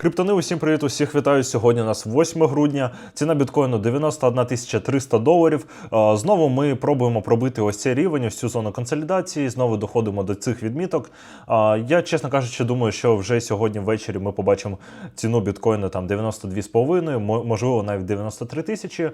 Криптони, усім привіт, усіх вітаю. Сьогодні у нас 8 грудня. Ціна біткоїну 91 300 доларів. Знову ми пробуємо пробити ось цей рівень, ось цю зону консолідації. Знову доходимо до цих відміток. Я, чесно кажучи, думаю, що вже сьогодні ввечері ми побачимо ціну біткоїну там 92,5, можливо, навіть 93 тисячі.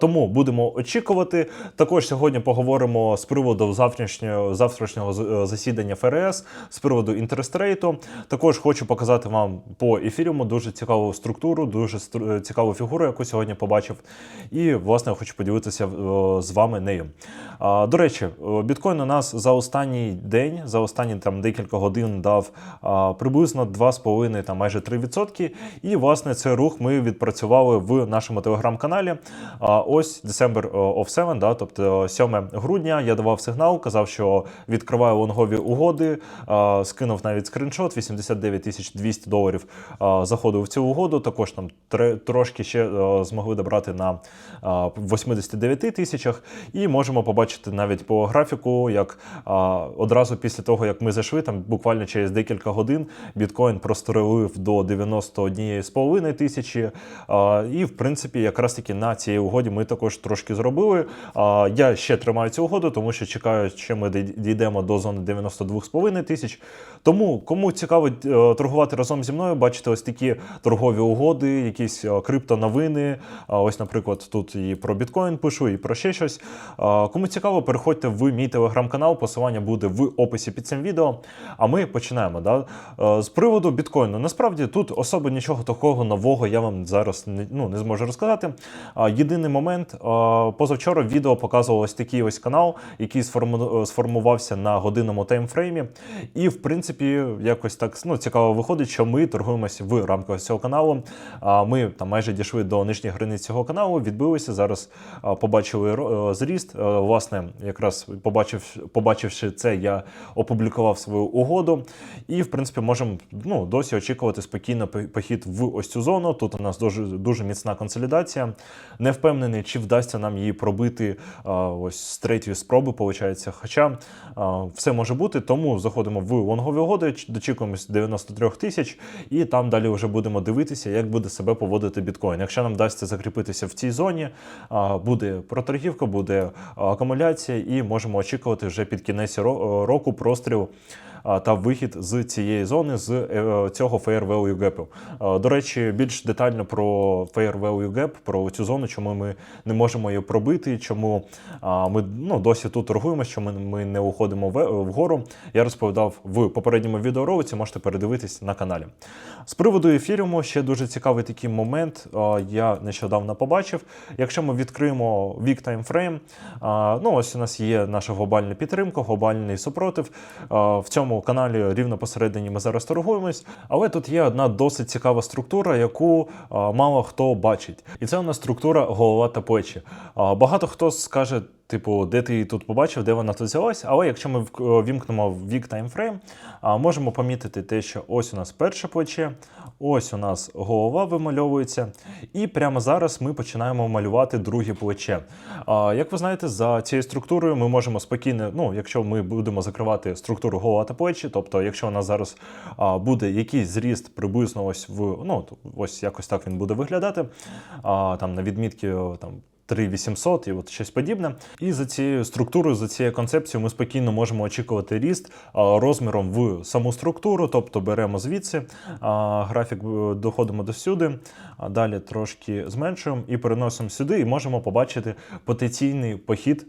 Тому будемо очікувати. Також сьогодні поговоримо з приводу завтрашнього, завтрашнього е, засідання ФРС, з приводу інтерестрейту. Також хочу показати вам по ефіріуму дуже цікаву структуру, дуже стру- е, цікаву фігуру, яку сьогодні побачив. І, власне, хочу поділитися е, з вами нею. До речі, е, біткоін у нас за останній день, за останні там декілька годин дав а, приблизно 2,5, там майже 3%. І, власне, цей рух ми відпрацювали в нашому телеграм-каналі. А, Ось December of 7, да, тобто 7 грудня я давав сигнал, казав, що відкриваю лонгові угоди, скинув навіть скріншот, 89 тисяч 200 доларів а, заходив в цю угоду. Також там трошки ще змогли добрати на 89 тисячах. І можемо побачити навіть по графіку, як одразу після того, як ми зайшли, там буквально через декілька годин біткоін прострелив до 91,5 тисячі. І, в принципі, якраз таки на цій угоді ми також трошки зробили. Я ще тримаю цю угоду, тому що чекаю, що ми дійдемо до зони 92,5 тисяч. Тому, кому цікаво е, торгувати разом зі мною, бачите ось такі торгові угоди, якісь е, криптоновини. Ось, наприклад, тут і про біткоін пишу, і про ще щось. Кому цікаво, переходьте в мій телеграм-канал. Посилання буде в описі під цим відео. А ми починаємо. Да? Е, З приводу біткоїну. Насправді тут особо нічого такого нового я вам зараз не, ну, не зможу розказати. Єдиний момент, е, позавчора відео показувало такий ось канал, який сформувався на годинному таймфреймі. І, в принципі, якось так ну, цікаво виходить, що ми в рамках цього каналу. Ми там майже дійшли до нижніх границь цього каналу, відбилися. Зараз побачили е, зріст. Е, Власне, якраз побачив, побачивши це, я опублікував свою угоду. І, в принципі, можемо ну, досі очікувати спокійно похід в ось цю зону. Тут у нас дуже, дуже міцна консолідація. Не впевнений, чи вдасться нам її пробити ось з третьої спроби, виходить. Хоча все може бути, тому заходимо в лонгові угоди, дочікуємось 93 тисяч, і там далі вже будемо дивитися, як буде себе поводити біткоін. Якщо нам вдасться закріпитися в цій зоні, буде проторгівка, буде акумуляція, і можемо очікувати вже під кінець року простріл та вихід з цієї зони з е, цього Fair Value Gap. До речі, більш детально про Fair Value Gap, про цю зону, чому ми не можемо її пробити, чому ми ну, досі тут торгуємо, чому ми не уходимо вгору. Я розповідав в попередньому відеоролиці, можете передивитись на каналі. З приводу ефіріуму ще дуже цікавий такий момент. Я нещодавно побачив. Якщо ми відкриємо вік таймфрейм, ну ось у нас є наша глобальна підтримка, глобальний супротив. В цьому каналі рівно посередині ми зараз торгуємось. Але тут є одна досить цікава структура, яку мало хто бачить. І це у нас структура голова та плечі. Багато хто скаже. Типу, де ти її тут побачив, де вона тут взялась. Але якщо ми вк- вімкнемо вік таймфрейм, можемо помітити те, що ось у нас перше плече, ось у нас голова вимальовується, і прямо зараз ми починаємо малювати друге плече. Як ви знаєте, за цією структурою ми можемо спокійно, ну, якщо ми будемо закривати структуру голова та плечі, тобто, якщо у нас зараз а, буде якийсь зріст приблизно ось в ну, ось якось так він буде виглядати, а, там на відмітки там. 3800 і от щось подібне. І за цією структурою, за цією концепцією, ми спокійно можемо очікувати ріст розміром в саму структуру, тобто беремо звідси графік, е, доходимо до сюди, а далі трошки зменшуємо і переносимо сюди, і можемо побачити потенційний похід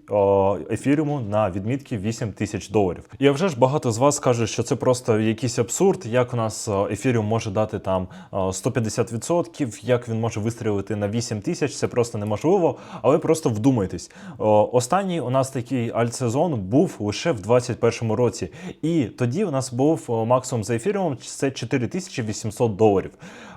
ефіріуму на відмітки 8 тисяч доларів. І вже ж багато з вас каже, що це просто якийсь абсурд, як у нас а, ефіріум може дати там а, 150%, як він може вистрілити на 8 тисяч, це просто неможливо. Але просто вдумайтесь. Останній у нас такий альтсезон був лише в 2021 році. І тоді у нас був максимум за ефіріумом це 4800 доларів.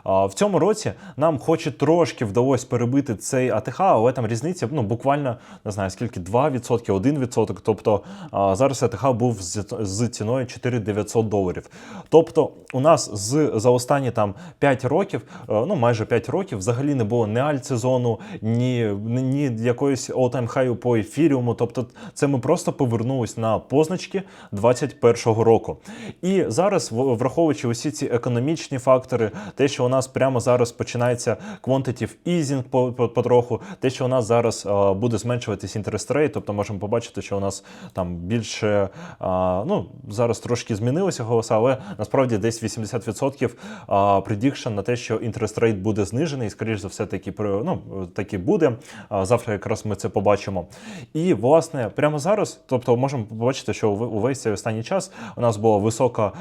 В цьому році нам хоч і трошки вдалося перебити цей АТХ, але там різниця ну, буквально не знаю скільки 2%, 1%. Тобто зараз АТХ був з, з ціною 4900 доларів. Тобто, у нас з за останні там 5 років, е, ну майже 5 років, взагалі не було ні альтсезону, ні, ні якоїсь all-time high по ефіріуму. Тобто, це ми просто повернулись на позначки 21-го року. І зараз, враховуючи усі ці економічні фактори, те, що у нас прямо зараз починається quantitative easing по, по, потроху, те, що у нас зараз буде зменшуватись interest rate, тобто можемо побачити, що у нас там більше, ну, зараз трошки змінилися голоса, але насправді десь 80% а, prediction на те, що interest rate буде знижений, і, скоріш за все, таки, ну, таки буде. Завтра якраз ми це побачимо. І, власне, прямо зараз, тобто можемо побачити, що ув- увесь цей останній час у нас була висока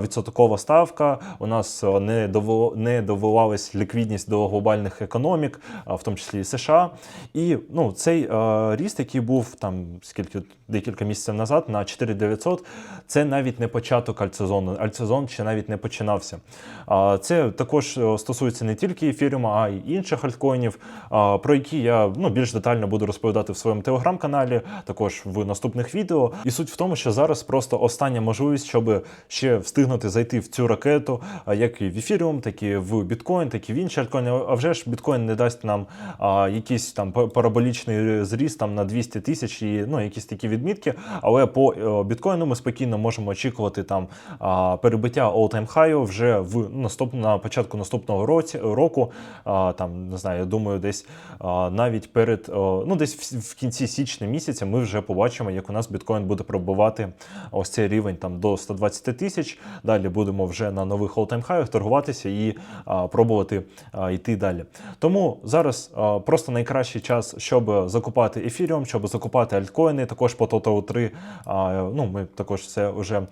відсоткова ставка, у нас не дово- не довелалась ліквідність до глобальних економік, в тому числі і США. І ну, цей ріст, який був там скільки декілька місяців назад на 4900, це навіть не початок альтсезону. Альтсезон ще навіть не починався. Це також е, стосується не тільки ефіріума, а й інших альткоїнів, про які я ну, більш детально буду розповідати в своєму телеграм-каналі, також в наступних відео. І суть в тому, що зараз просто остання можливість, щоб ще встигнути зайти в цю ракету, як і в ефіріум, так і в біткоін, так і в інші альткоїни. А вже ж біткоін не дасть нам а, якийсь там параболічний зріст там на 200 тисяч і ну, якісь такі відмітки. Але по е, біткоїну ми спокійно можемо очікувати там а, перебиття all-time high вже в наступ, на початку наступного році, року. А, там не знаю, я думаю, десь а, навіть перед ну десь в, кінці січня місяця ми вже побачимо, як у нас біткоін буде пробувати ось цей рівень там до 120 тисяч. Далі будемо вже на нових all-time high торгуватися і а, пробувати а, йти далі. Тому зараз а, просто найкращий час, щоб закупати ефіріум, щоб закупати альткоїни. Також по Total 3, а, ну ми також це вже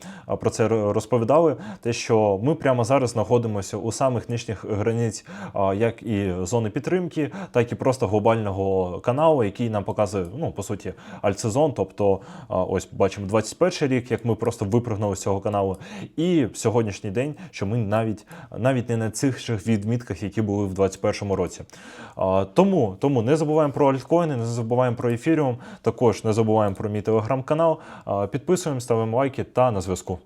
про це розповідали. Те, що ми прямо зараз знаходимося у самих нижніх границь, а, як і зони підтримки, так і просто глобального каналу, який нам показує, ну по суті, альтсезон. Тобто, ось бачимо 21 рік, як ми просто випрыгнули з цього каналу, і сьогоднішній день, що ми навіть навіть не на цих відмітках, які були в 2021 році. Тому, тому не забуваємо про альткоїни, не забуваємо про ефіріум, також не забуваємо про мій телеграм-канал. Підписуємо, ставимо лайки та на зв'язку.